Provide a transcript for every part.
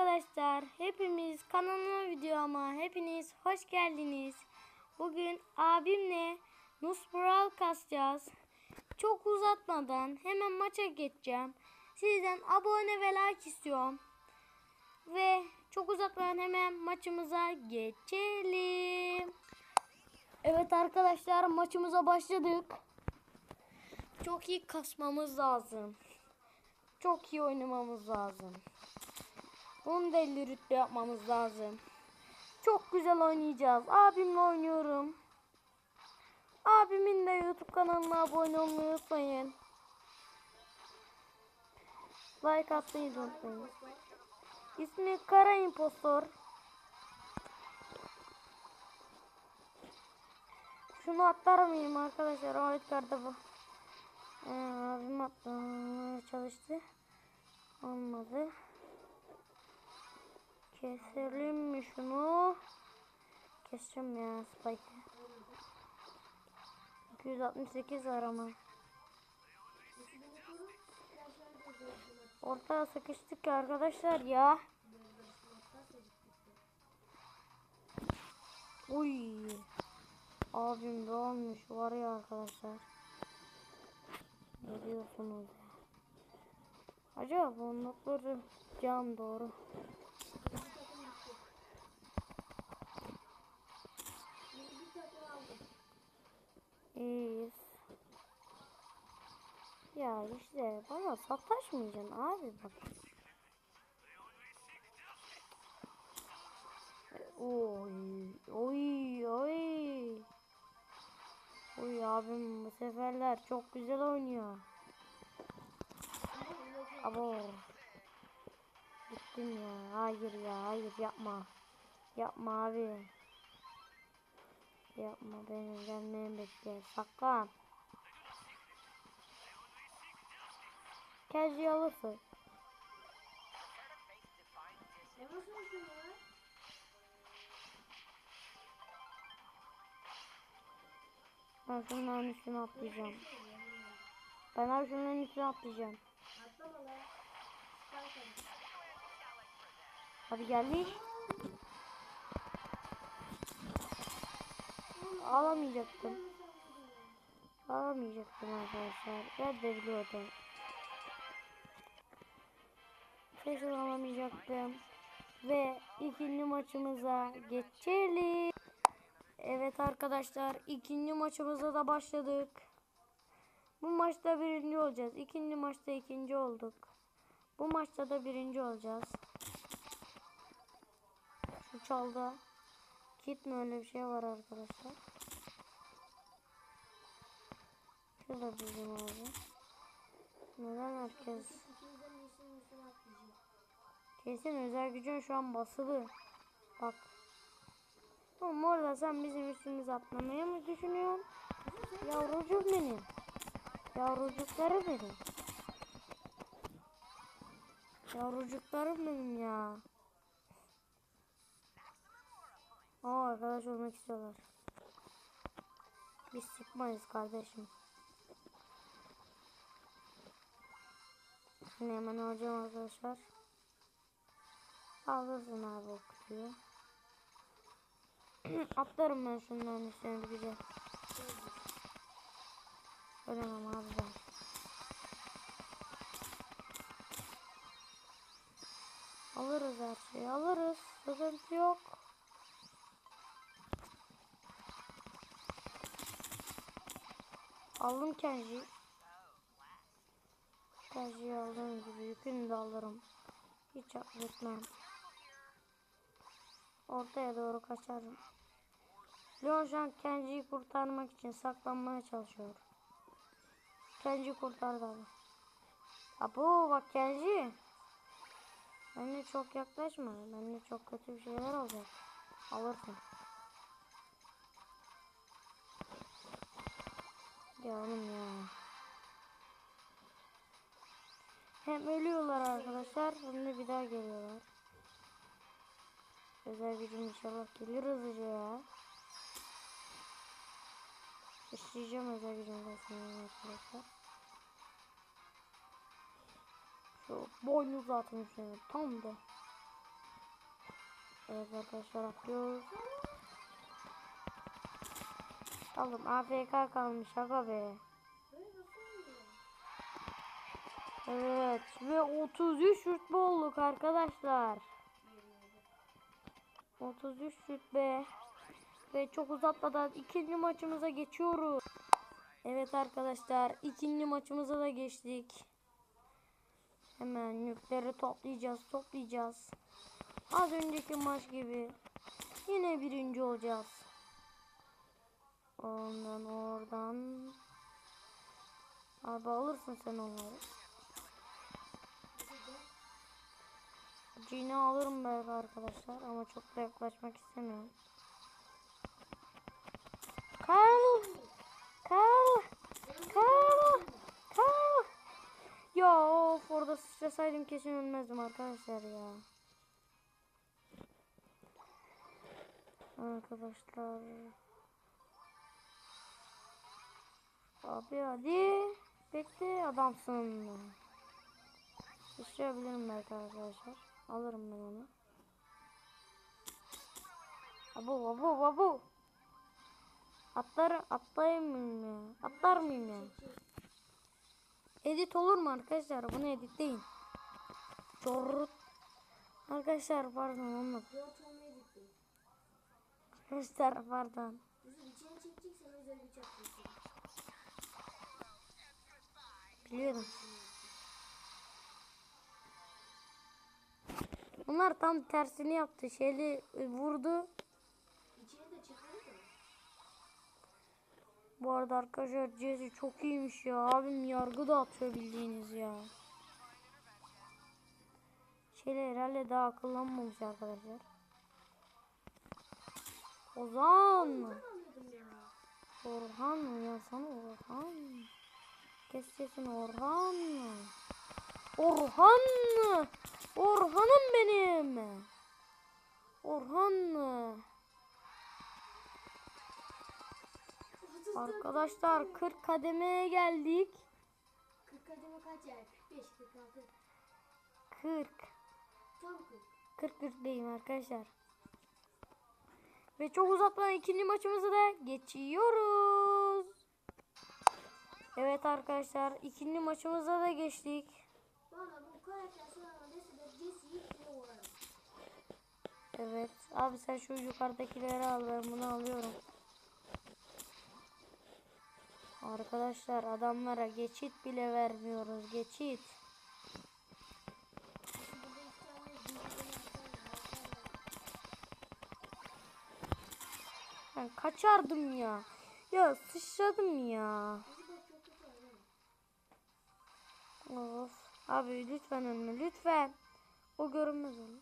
arkadaşlar. Hepimiz kanalıma videoma hepiniz hoş geldiniz. Bugün abimle Nus Brawl kasacağız. Çok uzatmadan hemen maça geçeceğim. Sizden abone ve like istiyorum. Ve çok uzatmadan hemen maçımıza geçelim. Evet arkadaşlar maçımıza başladık. Çok iyi kasmamız lazım. Çok iyi oynamamız lazım. Bunu da 50 rütbe yapmamız lazım. Çok güzel oynayacağız. Abimle oynuyorum. Abimin de YouTube kanalına abone olmayı unutmayın. Like atmayı unutmayın. İsmi Kara Impostor. Şunu atlar mıyım arkadaşlar? O kartı bu. Ee, abim atlamaya çalıştı. Olmadı. Keselim mi şunu? Keseceğim ya Spike'ı. 268 var ama. Ortaya sıkıştık arkadaşlar ya. Uy. Abim de olmuş var ya arkadaşlar. Ne diyorsunuz ya? Acaba bu notları can doğru. İyiyiz. Ya işte bana sataşmayacaksın abi bak. Oy oy oy. Oy abim bu seferler çok güzel oynuyor. Abo. Gittim ya. Hayır ya hayır yapma. Yapma abi. Yapma benim gelmemi bekle. Saklan. Kezi alırsın. Ben şunların üstüne atlayacağım. Ben abi şunların üstüne atlayacağım. Hadi geldik. Alamayacaktım. Alamayacaktım arkadaşlar. Ben de biliyordum. Kesin alamayacaktım. Ve ikinci maçımıza geçelim. Evet arkadaşlar ikinci maçımıza da başladık. Bu maçta birinci olacağız. İkinci maçta ikinci olduk. Bu maçta da birinci olacağız. Şu çalda. Kit mi öyle bir şey var arkadaşlar. Şurada bizim abi. Neden herkes? Kesin özel gücün şu an basılı. Bak. Oğlum orada sen bizim üstümüze atlamayı mı düşünüyorsun? Yavrucuk benim. Yavrucukları benim. Yavrucuklarım benim ya. Aa arkadaş olmak istiyorlar. Biz sıkmayız kardeşim. Şimdi hemen alacağım arkadaşlar. Alırsın abi o kutuyu. Atlarım ben şunların üstüne güzel. Ölemem abi ben. Alırız her şeyi alırız. Sıkıntı yok. Aldım Kenji. Kenji'yi aldığım gibi yükünü de alırım. Hiç affetmem. Ortaya doğru kaçarım. Leon şu an Kenji'yi kurtarmak için saklanmaya çalışıyor. Kenji kurtardı abi. Abo bak Kenji. Bence çok yaklaşma. Bence çok kötü bir şeyler olacak. Alırsın. Canım ya. Hem ölüyorlar arkadaşlar hem de bir daha geliyorlar. Özel gücüm inşallah gelir hızlıca ya. İşleyeceğim özel gücüm resmen arkadaşlar. Şu boynuz atın şöyle tam da. Evet arkadaşlar atlıyoruz. Oğlum AFK kalmış aga be. Evet ve 33 rütbe olduk arkadaşlar. 33 rütbe. Ve çok uzatmadan ikinci maçımıza geçiyoruz. Evet arkadaşlar ikinci maçımıza da geçtik. Hemen yükleri toplayacağız toplayacağız. Az önceki maç gibi yine birinci olacağız. Ondan oradan. Abi alırsın sen onları. Cini alırım belki arkadaşlar ama çok da yaklaşmak istemiyorum. Karl! Karl! Karl! Karl! Ya of orada sıçrasaydım kesin ölmezdim arkadaşlar ya. Arkadaşlar. Abi hadi. Bekle adamsın. Sıçrayabilirim belki arkadaşlar. Alırım ben onu. Abu abu abu. Atlar atlayayım ya? Atlar mıyım ya? Edit olur mu arkadaşlar? Bunu editleyin. Çorut. Arkadaşlar pardon olmadı. Arkadaşlar pardon. Yusuf içine çekeceksen özel güç yapacaksın. Biliyordum. Bunlar tam tersini yaptı. Şeyli e, vurdu. Bu arada arkadaşlar Jesse çok iyiymiş ya. Abim yargı da atıyor bildiğiniz ya. Şeyler herhalde daha akıllanmamış arkadaşlar. Ozan mı? Orhan mı ya sana Orhan mı? Kes sesini Orhan? Orhan? Orhan'ım benim. Orhan? Arkadaşlar 40 kademeye geldik. 40 kademe kaç yer? 45, 46. 40. Tam 40. 40 40'deyim arkadaşlar. Ve çok uzatmadan ikinci maçımızı da geçiyoruz. Evet arkadaşlar ikinci maçımıza da geçtik. Evet abi sen şu yukarıdakileri al ben bunu alıyorum. Arkadaşlar adamlara geçit bile vermiyoruz geçit. Ben kaçardım ya. Ya sıçradım ya. Of. Abi lütfen önüme lütfen. O görünmez onu.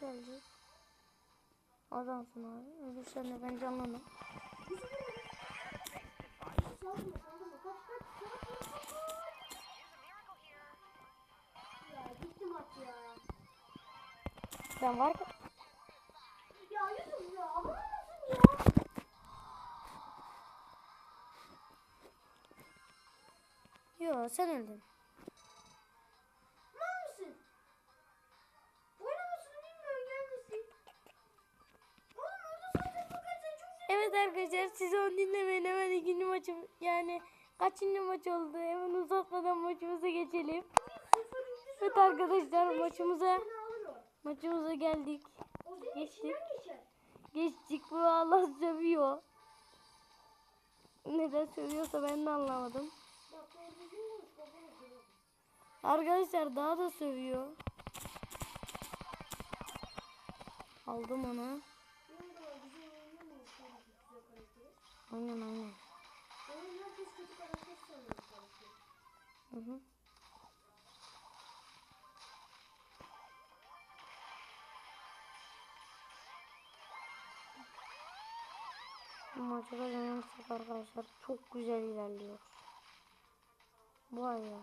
Gelecek. Adamsın abi. Ölürsen de ben ya. Ben var ki. Ya Yusuf ya ya? Yo sen öldün. Evet arkadaşlar siz onu dinlemeyin. Hemen ikinci maçım yani kaçıncı maç oldu? Hemen uzatmadan maçımıza geçelim. Evet arkadaşlar maçımıza maçımıza geldik. Geçtik. Geçtik bu Allah sövüyor. Neden sövüyorsa ben de anlamadım. Arkadaşlar daha da sövüyor. Aldım onu. Benim de var bizim oyunda mı olsun güzel karakteri? Aynen aynen. Oyun herkes kötü karakter sanıyor bu karakteri. Hı hı. Bu Maçı kazanırsak arkadaşlar çok güzel ilerliyor. Vay ya.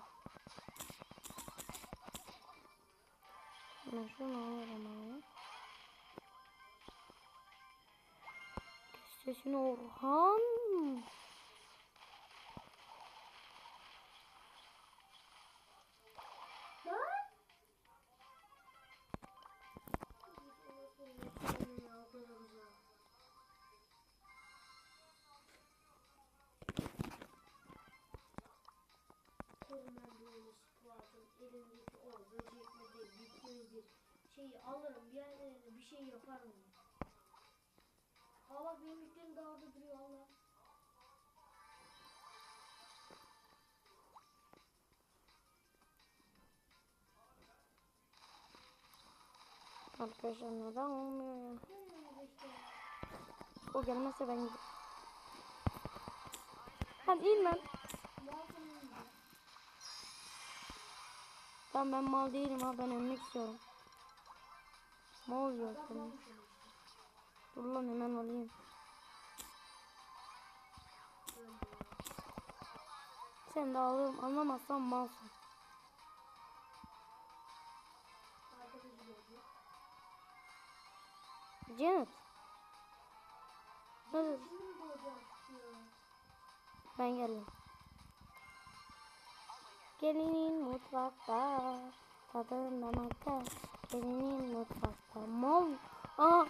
Ben şunu alırım abi. sesini Orhan. alırım bir yerlere bir şey yaparım. Aa bak benim yüklerim daha orada duruyor Allah. Arkadaşlar neden olmuyor ya? O gelmezse ben giderim. Lan in lan. Tamam ben mal değilim ha ben ölmek istiyorum. Mal yok Bak Dur hemen alayım. Sen de alırım anlamazsan malsın. Janet. Ya? ben geldim. Gelinin mutfakta tadında makta. Gelinin mutfakta mal. Aa.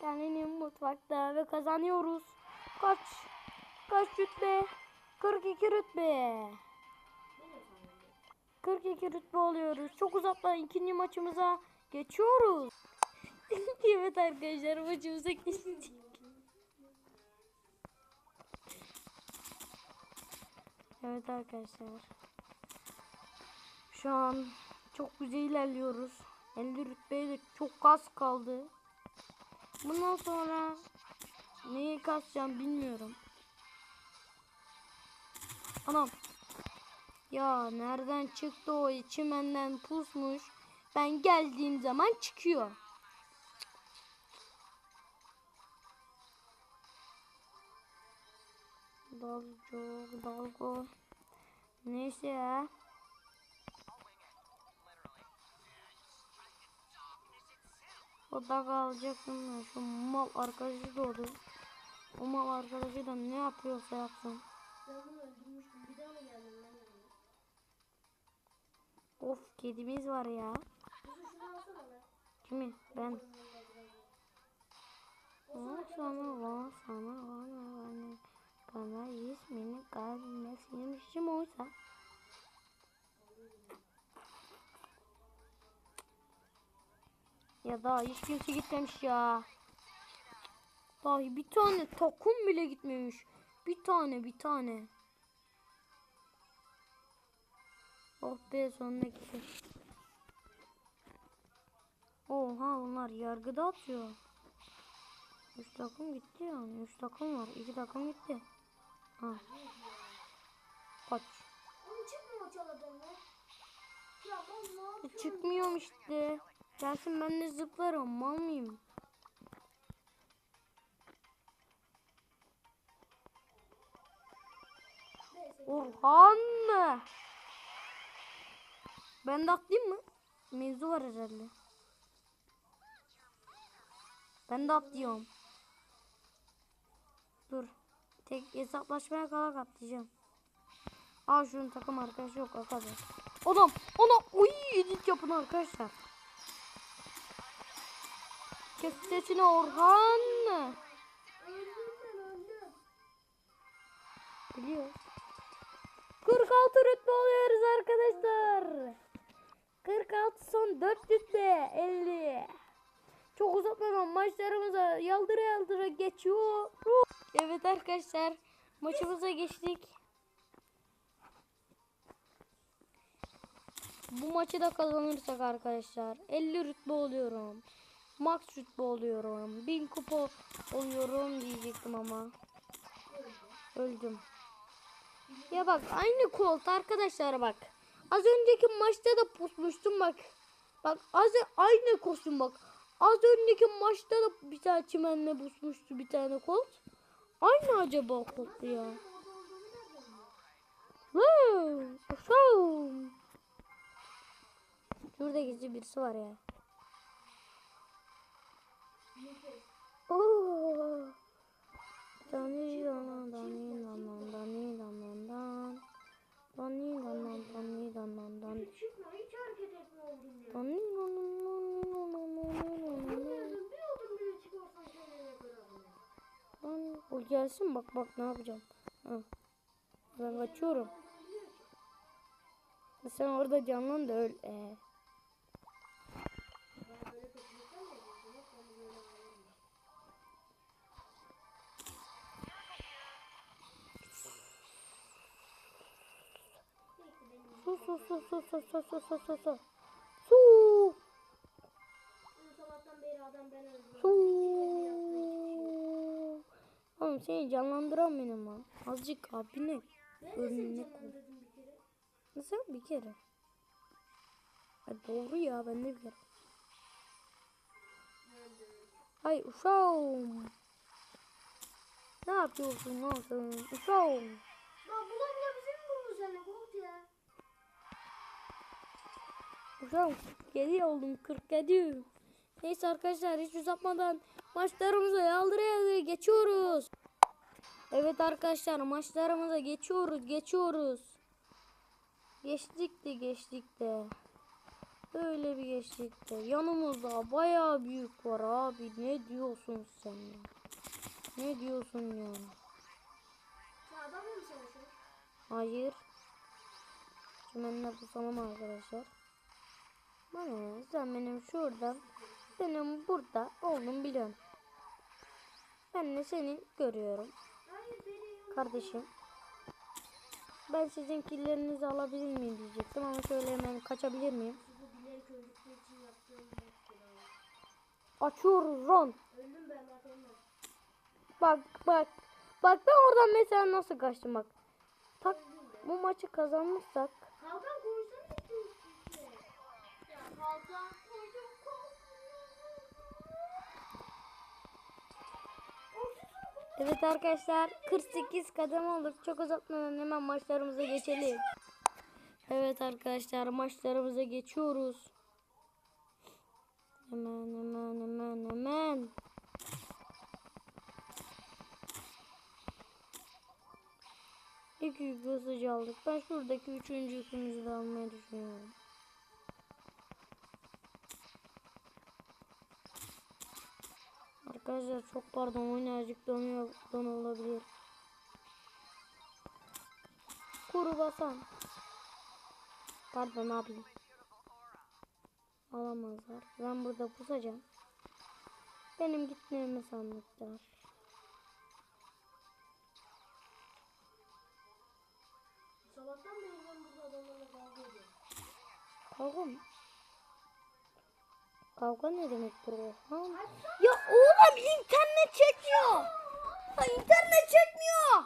Gelinin mutfakta ve kazanıyoruz. Kaç? Kaç rütbe? 42 rütbe. Ne diyor sana? 42 rütbe oluyoruz. Çok uzaktan ikinci maçımıza geçiyoruz. evet arkadaşlar maçımıza geçtik. Evet arkadaşlar. Şu an çok güzel ilerliyoruz. 50 rütbeye de çok az kaldı. Bundan sonra neyi kasacağım bilmiyorum. Anam. Ya nereden çıktı o içimenden pusmuş. Ben geldiğim zaman çıkıyor. Dalgo, dalgo. Neyse ya. O da alacaktım ya. Şu mal arkadaşı doğdu. O mal arkadaşı da ne yapıyorsa yapsın. Of kedimiz var ya. Kimi? Ben. O sana var sana bana bana bana ismini kalmasıymışım oysa. Ya daha hiç kimse gitmemiş ya. Dahi bir tane takım bile gitmemiş. Bir tane bir tane. Oh be sonuna gitti. Oha bunlar yargıda atıyor. 3 takım gitti yani. 3 takım var. 2 takım gitti. Ha. Kaç. Çıkmıyor çaladın lan. Ya ben ne E, yapıyorum? çıkmıyorum işte. Gelsin ben de zıplarım. Mal mıyım? Orhan mı? Ben de atlayayım mı? Mevzu var herhalde. Ben de atlıyorum. Dur. Tek hesaplaşmaya kala atlayacağım. Aa şunun takım arkadaşı yok arkadaşlar. Adam, ona uy edit yapın arkadaşlar. Kes sesini Orhan. Biliyor. 46 rütbe oluyoruz arkadaşlar. 46 son 4 rütbe 50. Çok uzatmadan maçlarımıza yaldıra yaldıra geçiyor. Evet arkadaşlar maçımıza geçtik. Bu maçı da kazanırsak arkadaşlar 50 rütbe oluyorum. Max rütbe oluyorum. 1000 kupa oluyorum diyecektim ama. Öldüm. Ya bak aynı kolt arkadaşlar bak. Az önceki maçta da pusmuştum bak. Bak az aynı kostüm bak. Az önceki maçta da bir tane çimenle pusmuştu bir tane kolt. Aynı acaba kolt ya. Wow. Şurada gizli birisi var ya. Oo. Dani danan dani danan dani danan dan. Dani danan dani danan dan. Dani danan dani danan danan dan. Dani. O gelsin bak bak ne yapacağım. Ha. Ben kaçıyorum. Sen orada canlan da öl. Ee. Su su su su su su su su su. Su su. Oğlum seni canlandıramıyorum ha. Azıcık abine önüne koy. Nasıl bir kere? Ha, doğru ya ben de bir kere. Ay uşağım. Ne yapıyorsun lan sen? Uşağım. Lan bu Uşağım 47 oldum 47. Neyse arkadaşlar hiç uzatmadan maçlarımıza yaldıra geçiyoruz. Evet arkadaşlar maçlarımıza geçiyoruz geçiyoruz. Geçtik de geçtik de. Böyle bir geçtik de. Yanımızda bayağı büyük var abi. Ne diyorsun sen ya? Ne diyorsun ya? Hayır. Çimenler tutalım arkadaşlar. Ne? Sen benim şurada, benim burada olduğumu biliyorsun. Ben de seni görüyorum. Kardeşim. Ben sizin killerinizi alabilir miyim diyecektim ama şöyle hemen kaçabilir miyim? Açıyoruz Ron. Bak bak. Bak ben oradan mesela nasıl kaçtım bak. Tak bu maçı kazanmışsak Kalkan Evet arkadaşlar 48 kadem olduk. Çok uzatmadan hemen maçlarımıza geçelim. Evet arkadaşlar maçlarımıza geçiyoruz. Hemen hemen hemen hemen. İki yük hızlıca aldık. Ben şuradaki üçüncü de almayı düşünüyorum. Arkadaşlar çok pardon oyun azıcık donuyor, donulabilir. Kuru basan. Pardon ne yapayım. Alamazlar. Ben burada pusacağım. Benim gitmemi sandıklar. Sabahtan beri ben burada adamlarla kavga ediyorum. Kavga mı? Kavga ne demek bro? Ha? Ya oğlum internet çekmiyor. Ha, internet çekmiyor.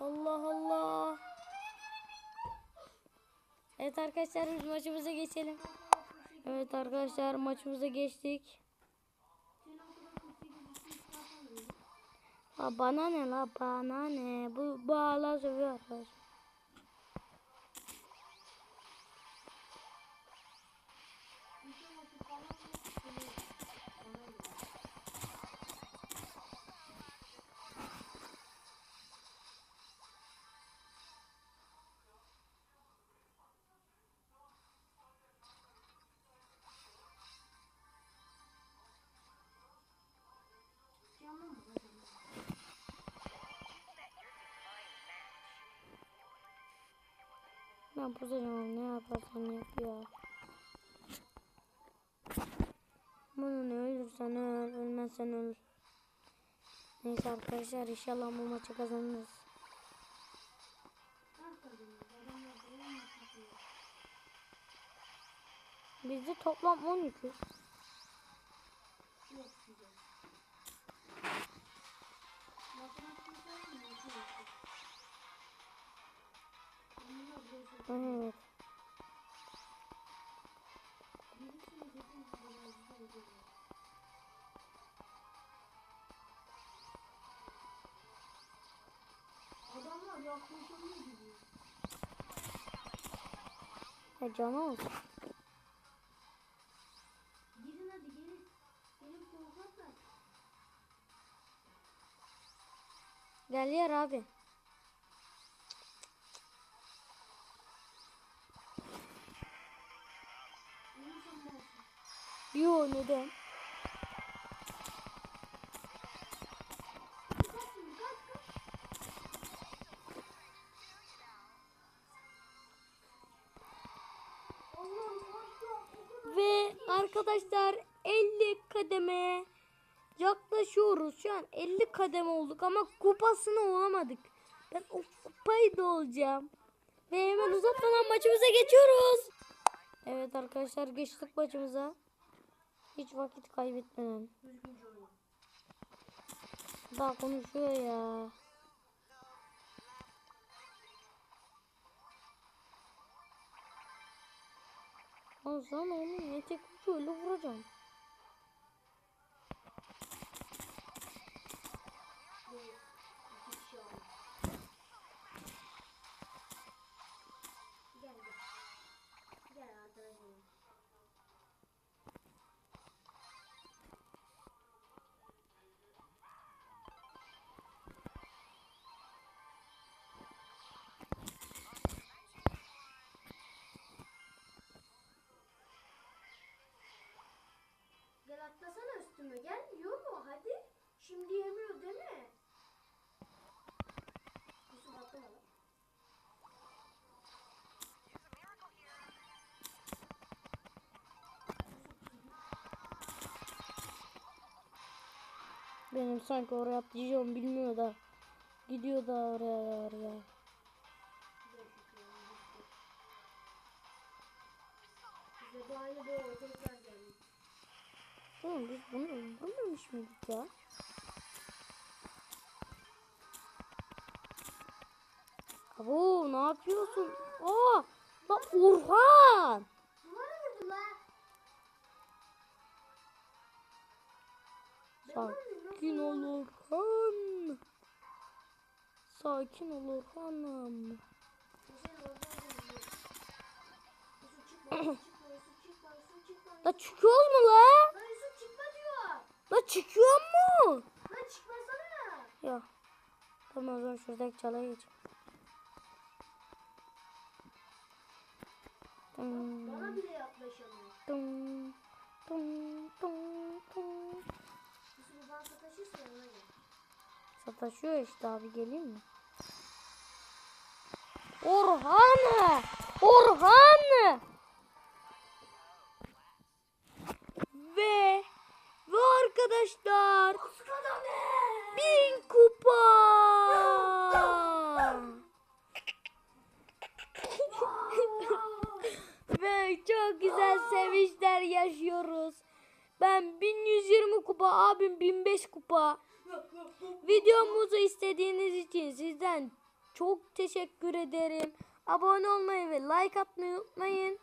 Allah Allah. Evet arkadaşlar biz maçımıza geçelim. Evet arkadaşlar maçımıza geçtik. Senin o kadar 48 bir çıkarsan da iyi. Ha, bana ne la bana ne? Bu, hala sövüyor arkadaşlar. Ben pusacağım ne yaparsan yap ya. Bunu ne ölürsen öl, ölmezsen öl. Neyse arkadaşlar inşallah bu maçı kazanırız. Bizde toplam 10 Evet. Adamlar yaklaşamıyor gibi. Ya canı hadi gelin. Gelin. Gel yer abi. Kadar. Ve arkadaşlar 50 kademe yaklaşıyoruz. Şu an 50 kademe olduk ama kupasını olamadık. Ben o kupayı da olacağım. Ve hemen uzatmadan maçımıza geçiyoruz. Evet arkadaşlar geçtik maçımıza. Hiç vakit kaybetmeden. Daha konuşuyor ya. Lan sana onu ne tek şöyle vuracağım. Atlasana üstüme gel yiyor mu hadi. Şimdi yemiyor değil mi? Yusuf atlama. Benim sanki oraya atlayacağım bilmiyor da. Gidiyor da oraya oraya. Oğlum biz bunu öldürmemiş miydik ya? Abo ne yapıyorsun? Aa, la Orhan. Sakin ol Orhan. Sakin ol Orhan'ım. La çıkıyoruz mu la? Lan Yusuf çıkma diyor. La çıkıyor mu? Lan çıkmasana. Ya. Tamam o zaman şuradaki çalaya geç. Dım, Bana bile yaklaşamıyor. dım, dım, dım, dım. Yusuf bana sataşırsa ona gel. Sataşıyor işte abi geleyim mi? Orhan! Orhan! Arkadaşlar bin kupa! ve çok güzel sevinçler yaşıyoruz. Ben 1120 kupa, abim 1005 kupa. Videomuzu istediğiniz için sizden çok teşekkür ederim. Abone olmayı ve like atmayı unutmayın.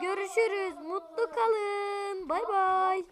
Görüşürüz. Mutlu kalın. Bay bay.